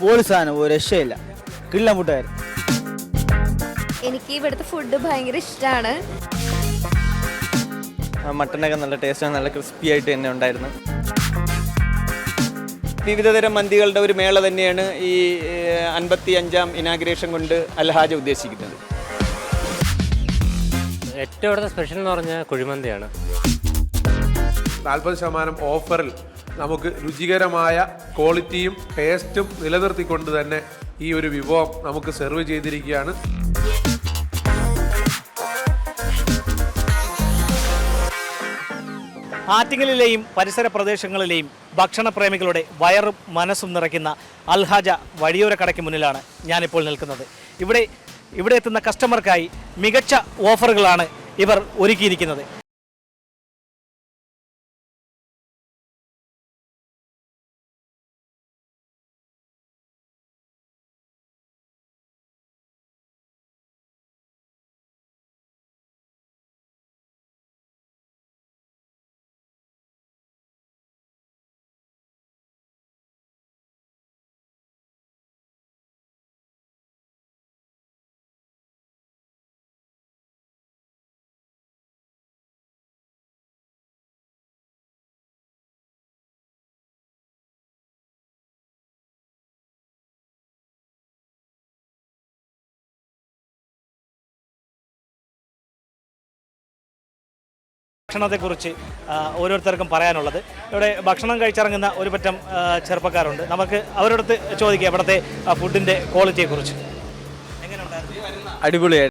Poly സാധനം ഒരു രക്ഷയില്ല. കിള്ളം കൂട്ടുകാർ എനിക്ക് ഇവിടുത്തെ ഫുഡ് ഭയങ്കര ഇഷ്ടമാണ് മട്ടനൊക്കെ നല്ല ടേസ്റ്റാണ് നല്ല ക്രിസ്പി ആയിട്ട് തന്നെ ഉണ്ടായിരുന്നു. വിവിധതരം മന്തികളുടെ ഒരു മേള തന്നെയാണ് ഈ അൻപത്തി അഞ്ചാം ഇനാഗ്രേഷൻ കൊണ്ട് അൽഹാജ ഉദ്ദേശിക്കുന്നത്. ഏറ്റവും ഇവിടുത്തെ സ്പെഷ്യൽ എന്ന് പറഞ്ഞാൽ കുഴിമന്തിയാണ്. നാൽപ്പത് ശതമാനം ഓഫറിൽ നമുക്ക് രുചികരമായ ക്വാളിറ്റിയും ടേസ്റ്റും നിലനിർത്തിക്കൊണ്ട് തന്നെ ഈ ഒരു വിഭവം നമുക്ക് സെർവ് ചെയ്തിരിക്കുകയാണ്. ആറ്റിങ്ങലിലെയും പരിസര പ്രദേശങ്ങളിലെയും ഭക്ഷണപ്രേമികളുടെ വയറും മനസ്സും നിറയ്ക്കുന്ന അൽഹാജ വഴിയോര കടയ്ക്ക് മുന്നിലാണ് ഞാനിപ്പോൾ നിൽക്കുന്നത്. ഇവിടെ ഇവിടെ എത്തുന്ന കസ്റ്റമർക്കായി മികച്ച ഓഫറുകളാണ് ഇവർ ഒരുക്കിയിരിക്കുന്നത്. ഭക്ഷണത്തെക്കുറിച്ച് ഓരോരുത്തർക്കും പറയാനുള്ളത്. ഇവിടെ ഭക്ഷണം കഴിച്ചിറങ്ങുന്ന ഒരു പറ്റം ചെറുപ്പക്കാരുണ്ട്. നമുക്ക് അവരോടത്ത് ചോദിക്കാം ഇവിടുത്തെ ഫുഡിന്റെ ക്വാളിറ്റിയെക്കുറിച്ച് എങ്ങനെയുണ്ടായിരുന്നു?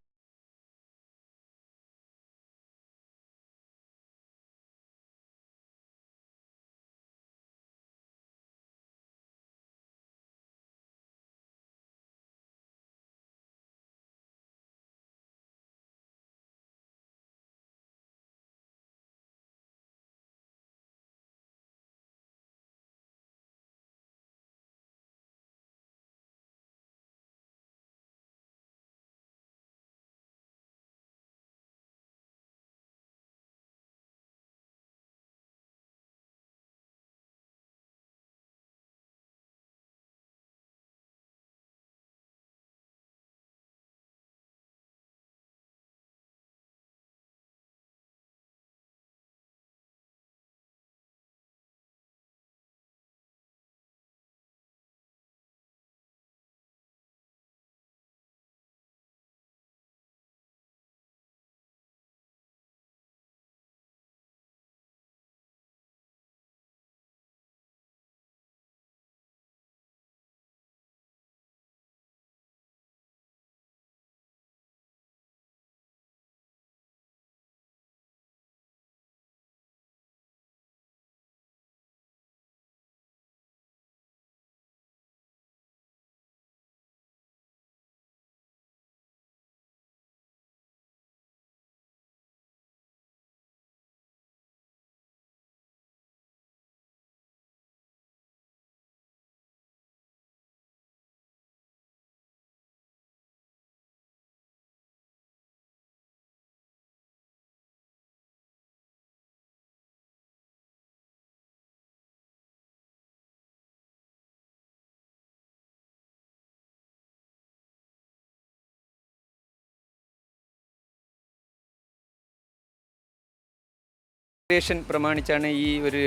ഇനാഗ്രേഷൻ പ്രമാണിച്ചാണ് ഈ ഒരു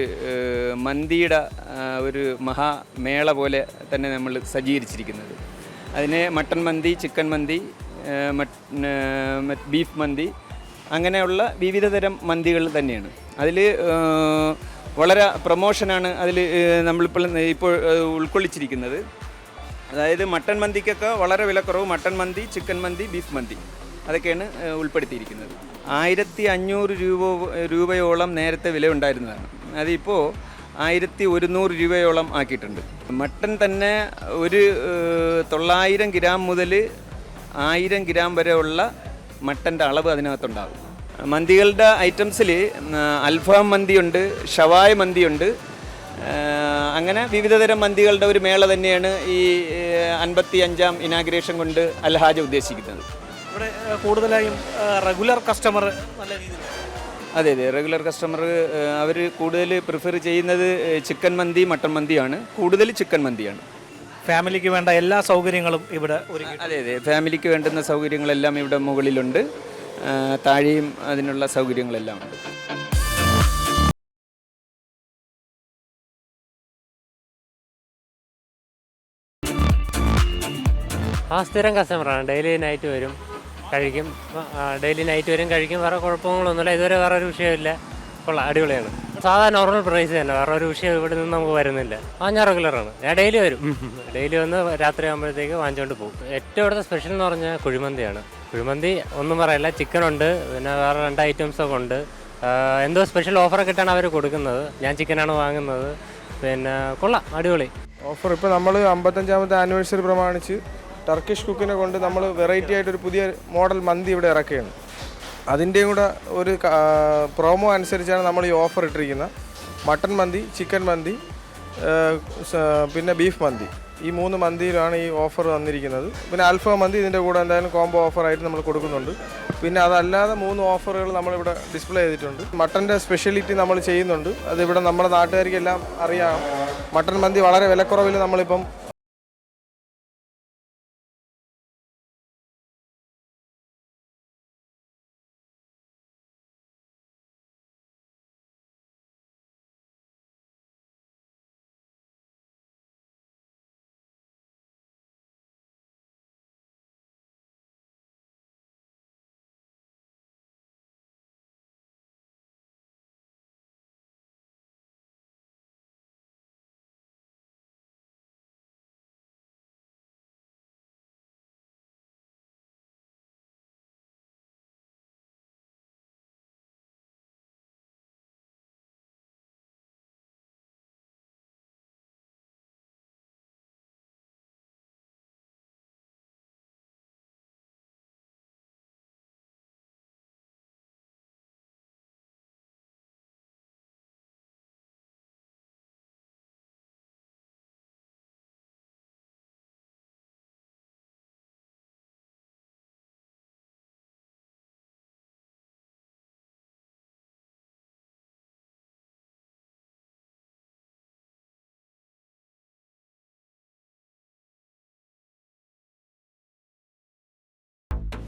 മന്തിയുടെ ഒരു മഹാമേള പോലെ തന്നെ നമ്മൾ സജ്ജീകരിച്ചിരിക്കുന്നത്. അതിന് mutton mandi chicken mandi beef mandi അങ്ങനെയുള്ള വിവിധ തരം മന്തികൾ തന്നെയാണ്. അതിൽ വളരെ പ്രൊമോഷനാണ് അതിൽ നമ്മളിപ്പോൾ ഇപ്പോൾ ഉൾക്കൊള്ളിച്ചിരിക്കുന്നത്. അതായത് മട്ടൺ മന്തിക്കൊക്കെ വളരെ വിലക്കുറവ് mutton mandi chicken mandi beef mandi. അതൊക്കെയാണ് ഉൾപ്പെടുത്തിയിരിക്കുന്നത്. ആയിരത്തി അഞ്ഞൂറ് രൂപ രൂപയോളം നേരത്തെ വില ഉണ്ടായിരുന്നതാണ് അതിപ്പോൾ ആയിരത്തി ഒരുന്നൂറ് രൂപയോളം ആക്കിയിട്ടുണ്ട്. മട്ടൻ തന്നെ ഒരു തൊള്ളായിരം ഗ്രാം മുതൽ ആയിരം ഗ്രാം വരെയുള്ള മട്ടന്റെ അളവ് അതിനകത്തുണ്ടാകും. മന്തികളുടെ ഐറ്റംസിൽ അൽഫാം മന്തിയുണ്ട് ഷവായ മന്തിയുണ്ട് അങ്ങനെ വിവിധതരം മന്തികളുടെ ഒരു മേള തന്നെയാണ് ഈ അൻപത്തി അഞ്ചാം ഇനാഗ്രേഷൻ കൊണ്ട് അൽഹാജ ഉദ്ദേശിക്കുന്നത്. ഇവിടെ കൂടുതലായും റെഗുലർ കസ്റ്റമർ നല്ല രീതിയിൽ അതെ അതെ. റെഗുലർ കസ്റ്റമർ അവർ കൂടുതൽ പ്രിഫർ ചെയ്യുന്നത് ചിക്കൻ മന്തി മട്ടൻ മന്തിയാണ് കൂടുതൽ ചിക്കൻ മന്തിയാണ് ഫാമിലിക്ക് വേണ്ട എല്ലാ സൗകര്യങ്ങളും ഇവിടെ ഒരുക്കി അതെ അതെ. ഫാമിലിക്ക് വേണ്ടുന്ന സൗകര്യങ്ങളെല്ലാം ഇവിടെ മുകളിലുണ്ട്. താഴെയും അതിനുള്ള സൗകര്യങ്ങളെല്ലാം ഉണ്ട്. ആ സ്ഥിരം കസ്റ്റമറാണ് ഡെയിലി നൈറ്റ് വരും. കഴിക്കും. ഡെയിലി നൈറ്റ് വരും കഴിക്കും. വേറെ കുഴപ്പങ്ങളൊന്നുമില്ല. ഇതുവരെ വേറെ ഒരു വിഷയമില്ല കൊള്ളാം. അടിപൊളിയാണ്. സാധാരണ നോർമൽ പ്രൈസ് തന്നെ. വേറെ ഒരു വിഷയം ഇവിടെ നിന്ന് നമുക്ക് വരുന്നില്ല. ആ ഞാൻ റെഗുലറാണ് ഞാൻ ഡെയിലി വരും. ഡെയിലി വന്ന് രാത്രി ആകുമ്പോഴത്തേക്ക് വാങ്ങിച്ചുകൊണ്ട് പോകും. ഏറ്റവും ഇവിടുത്തെ സ്പെഷ്യൽ എന്ന് പറഞ്ഞാൽ കുഴിമന്തിയാണ്. കുഴിമന്തി ഒന്നും പറയില്ല. ചിക്കൻ ഉണ്ട്. പിന്നെ വേറെ രണ്ട് ഐറ്റംസ് ഒക്കെ ഉണ്ട്. എന്തോ സ്പെഷ്യൽ ഓഫറൊക്കെ ഇട്ടാണ് അവർ കൊടുക്കുന്നത്. ഞാൻ ചിക്കനാണ് വാങ്ങുന്നത്. പിന്നെ കൊള്ളാം. അടിപൊളി. ഓഫർ ഇപ്പോൾ നമ്മൾ അമ്പത്തഞ്ചാമത്തെ ആനിവേഴ്സറി പ്രമാണിച്ച് ടർക്കിഷ് കുക്കിനെ കൊണ്ട് നമ്മൾ വെറൈറ്റി ആയിട്ട് ഒരു പുതിയ മോഡൽ മന്തി ഇവിടെ ഇറക്കുകയാണ്. അതിന്റെയും കൂടെ ഒരു പ്രോമോ അനുസരിച്ചാണ് നമ്മൾ ഈ ഓഫർ ഇട്ടിരിക്കുന്നത്. മട്ടൺ മന്തി ചിക്കൻ മന്തി പിന്നെ ബീഫ് മന്തി. ഈ മൂന്ന് മന്തിയിലാണ് ഈ ഓഫർ വന്നിരിക്കുന്നത്. പിന്നെ അൽഫ മന്തി ഇതിന്റെ കൂടെ എന്തായാലും കോംബോ ഓഫറായിട്ട് നമ്മൾ കൊടുക്കുന്നുണ്ട്. പിന്നെ അതല്ലാതെ മൂന്ന് ഓഫറുകൾ നമ്മളിവിടെ ഡിസ്പ്ലേ ചെയ്തിട്ടുണ്ട്. മട്ടന്റെ സ്പെഷ്യാലിറ്റി നമ്മൾ ചെയ്യുന്നുണ്ട്. അതിവിടെ നമ്മുടെ നാട്ടുകാർക്കെല്ലാം അറിയാം. മട്ടൺ മന്തി വളരെ വിലക്കുറവിൽ നമ്മളിപ്പം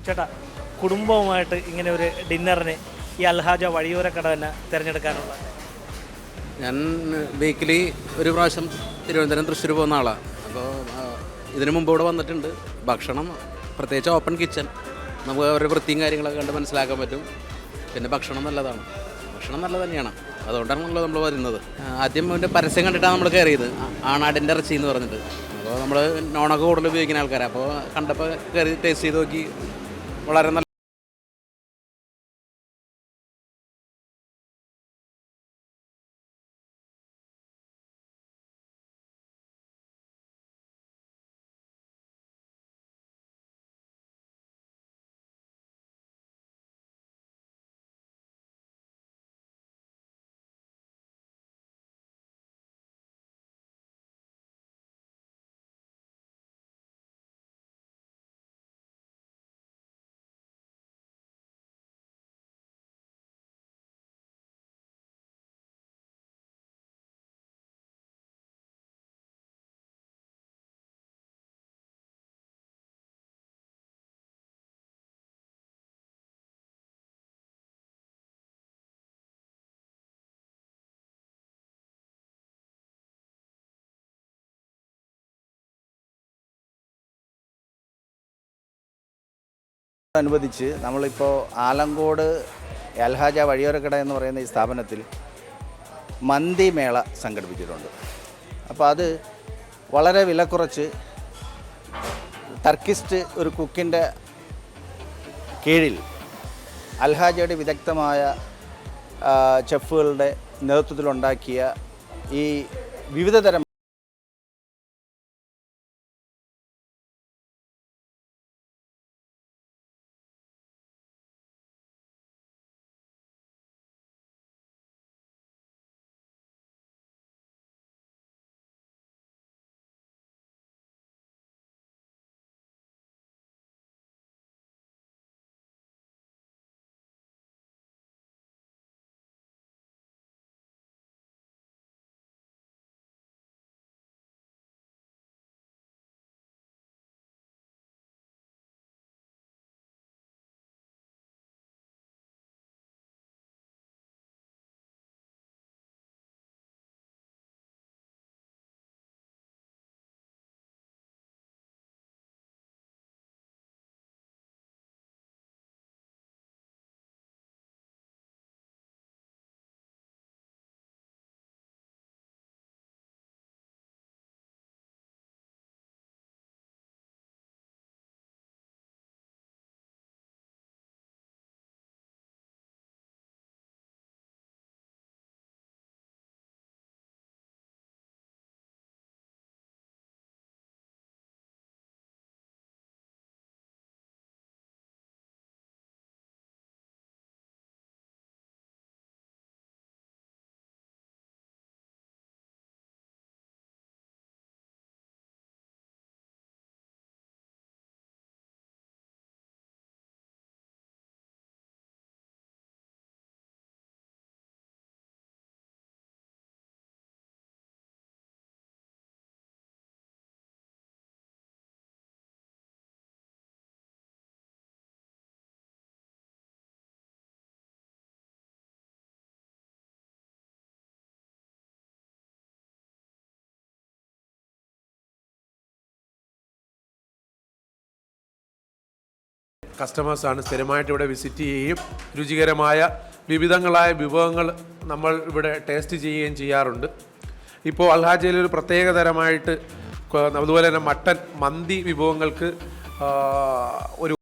ചേട്ടാ കുടുംബവുമായിട്ട് ഇങ്ങനെ ഒരു ഡിന്നറിന് ഈ അൽഹാജ വഴിയോര കട തന്നെ തിരഞ്ഞെടുക്കാനുള്ള ഞാൻ വീക്കിലി ഒരു പ്രാവശ്യം തിരുവനന്തപുരം തൃശ്ശൂർ പോകുന്ന ആളാണ് അപ്പോൾ ഇതിനു മുമ്പ് ഇവിടെ വന്നിട്ടുണ്ട്. ഭക്ഷണം പ്രത്യേകിച്ച് ഓപ്പൺ കിച്ചൺ നമുക്ക് അവരുടെ വൃത്തിയും കാര്യങ്ങളൊക്കെ കണ്ട് മനസ്സിലാക്കാൻ പറ്റും. പിന്നെ ഭക്ഷണം നല്ലതാണ്. ഭക്ഷണം നല്ല തന്നെയാണ്. അതുകൊണ്ടാണല്ലോ നമ്മൾ വരുന്നത്. ആദ്യം അതിന്റെ പരസ്യം കണ്ടിട്ടാണ് നമ്മൾ കയറിയത്. ആണാടിന്റെ ഇറച്ചി എന്ന് പറഞ്ഞിട്ട്. അപ്പോൾ നമ്മൾ നോണൊക്കെ കൂടുതൽ ഉപയോഗിക്കുന്ന ആൾക്കാരാണ് അപ്പോൾ കണ്ടപ്പോൾ കയറി ടേസ്റ്റ് ചെയ്ത് നോക്കി. വളരെ നല്ല അനുബന്ധിച്ച് നമ്മളിപ്പോൾ ആലങ്കോട് അൽഹാജ വഴിയോരക്കട എന്ന് പറയുന്ന ഈ സ്ഥാപനത്തിൽ മന്തി മേള സംഘടിപ്പിച്ചിട്ടുണ്ട്. അപ്പോൾ അത് വളരെ വില കുറച്ച് ടർക്കിസ്റ്റ് ഒരു കുക്കിന്റെ കീഴിൽ അൽഹാജയുടെ വിദഗ്ധമായ ചെഫുകളുടെ നേതൃത്വത്തിലുണ്ടാക്കിയ ഈ വിവിധതരം കസ്റ്റമേഴ്സാണ് സ്ഥിരമായിട്ട് ഇവിടെ വിസിറ്റ് ചെയ്യുകയും രുചികരമായ വിവിധങ്ങളായ വിഭവങ്ങൾ നമ്മൾ ഇവിടെ ടേസ്റ്റ് ചെയ്യുകയും ചെയ്യാറുണ്ട്. ഇപ്പോൾ അൽഹാജയിൽ ഒരു പ്രത്യേക തരമായിട്ട് അതുപോലെ തന്നെ മട്ടൻ മന്തി വിഭവങ്ങൾക്ക് ഒരു